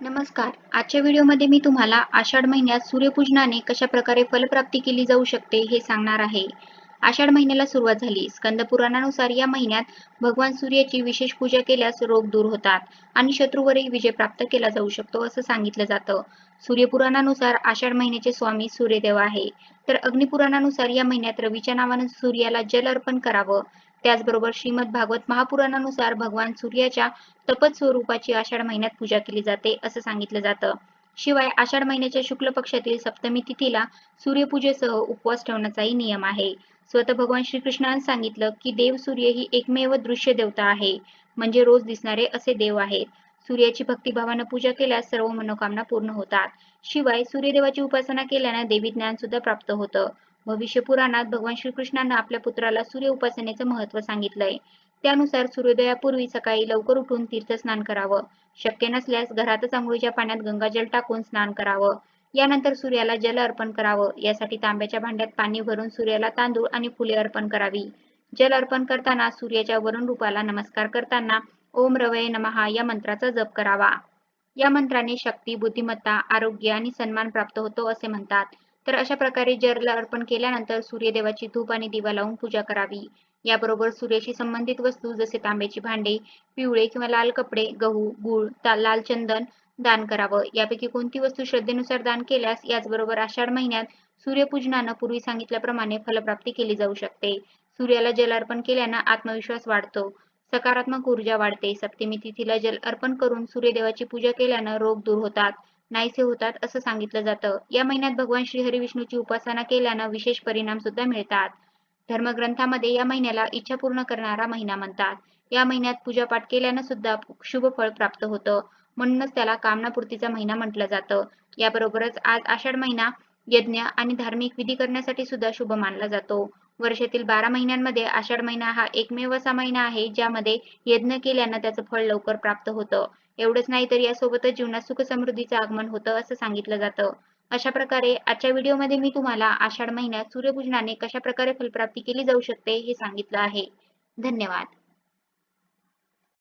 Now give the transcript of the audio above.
नमस्कार. आजच्या व्हिडिओमध्ये मी तुम्हाला आषाढ महिन्यात सूर्यपूजनाने कशा प्रकारे फलप्राप्ती केली जाऊ शकते हे सांगणार आहे. आषाढ महिन्याला सुरुवात झाली. स्कंद पुराणानुसार या महिन्यात भगवान सूर्याची विशेष पूजा केल्यास रोग दूर होतात आणि शत्रूवरही विजय प्राप्त केला जाऊ शकतो असं सांगितलं जातं. सूर्यपुराणानुसार आषाढ महिन्याचे स्वामी सूर्यदेव आहे. तर अग्निपुराणानुसार या महिन्यात रवीच्या नावानं सूर्याला जल अर्पण करावं. त्याचबरोबर श्रीमद भागवत महापुराणानुसार भगवान सूर्याच्या तपत स्वरूपाची आषाढ महिन्यात पूजा केली जाते असं सांगितलं जातं. शिवाय आषाढ महिन्याच्या शुक्ल पक्षातील सप्तमी तिथीला सूर्यपूजेसह उपवास ठेवण्याचाही नियम आहे. स्वतः भगवान श्रीकृष्णानं सांगितलं की देव सूर्य ही एकमेव दृश्य देवता आहे म्हणजे रोज दिसणारे असे देव आहेत. सूर्याची भक्तिभावानं पूजा केल्यास सर्व मनोकामना पूर्ण होतात. शिवाय सूर्यदेवाची उपासना केल्यानं देवी ज्ञान सुद्धा प्राप्त होतं. भविष्य पुराणात भगवान श्रीकृष्णांना आपल्या पुत्राला सूर्य उपासनेचं महत्त्व सांगितलंय. त्यानुसार सूर्योदयापूर्वी सकाळी लवकर उठून तीर्थस्नान करावं. शक्य नसल्यास घरातच आंघोळीच्या पाण्यात गंगाजल टाकून स्नान करावं. यानंतर सूर्याला जल अर्पण करावं. यासाठी तांब्याच्या भांड्यात पाणी भरून सूर्याला तांदूळ आणि फुले अर्पण करावी. जल अर्पण करताना सूर्याच्या वरुण रूपाला नमस्कार करताना ओम रवय नमहा या मंत्राचा जप करावा. या मंत्राने शक्ती बुद्धिमत्ता आरोग्य आणि सन्मान प्राप्त होतो असे म्हणतात. तर अशा प्रकारे जल अर्पण केल्यानंतर सूर्यदेवाची धूप आणि दिवा लावून पूजा करावी. याबरोबर सूर्याशी संबंधित वस्तू जसे तांब्याची भांडे पिवळे किंवा लाल कपडे गहू गुळ लाल चंदन दान करावं. यापैकी कोणती वस्तू श्रद्धेनुसार दान केल्यास याचबरोबर आषाढ महिन्यात सूर्यपूजनानं पूर्वी सांगितल्याप्रमाणे फलप्राप्ती केली जाऊ शकते. सूर्याला जल अर्पण केल्यानं आत्मविश्वास वाढतो. सकारात्मक ऊर्जा वाढते. सप्तमी तिथीला जल अर्पण करून सूर्यदेवाची पूजा केल्यानं रोग दूर होतात. नाहीसे होतात असं सांगितलं जातं. या महिन्यात भगवान श्रीहरी विष्णूची उपासना केल्यानं विशेष परिणाम सुद्धा मिळतात. धर्मग्रंथामध्ये या महिन्याला इच्छा पूर्ण करणारा महिना म्हणतात. या महिन्यात पूजापाठ केल्यानं सुद्धा शुभ फळ प्राप्त होतं. म्हणूनच त्याला कामनापूर्तीचा महिना म्हटलं जातं. याबरोबरच आज आषाढ महिना यज्ञ आणि धार्मिक विधी करण्यासाठी सुद्धा शुभ मानला जातो. वर्षातील बारा महिन्यांमध्ये आषाढ महिना हा एकमेव असा महिना आहे ज्यामध्ये यज्ञ केल्यानं त्याचं फळ लवकर प्राप्त होतं. एवढंच नाही तर यासोबतच जीवनात सुख समृद्धीचं आगमन होतं असं सांगितलं जातं. अशा प्रकारे आजच्या व्हिडिओमध्ये मी तुम्हाला आषाढ महिन्यात सूर्यपूजनाने कशा प्रकारे फलप्राप्ती केली जाऊ शकते हे सांगितलं आहे. धन्यवाद.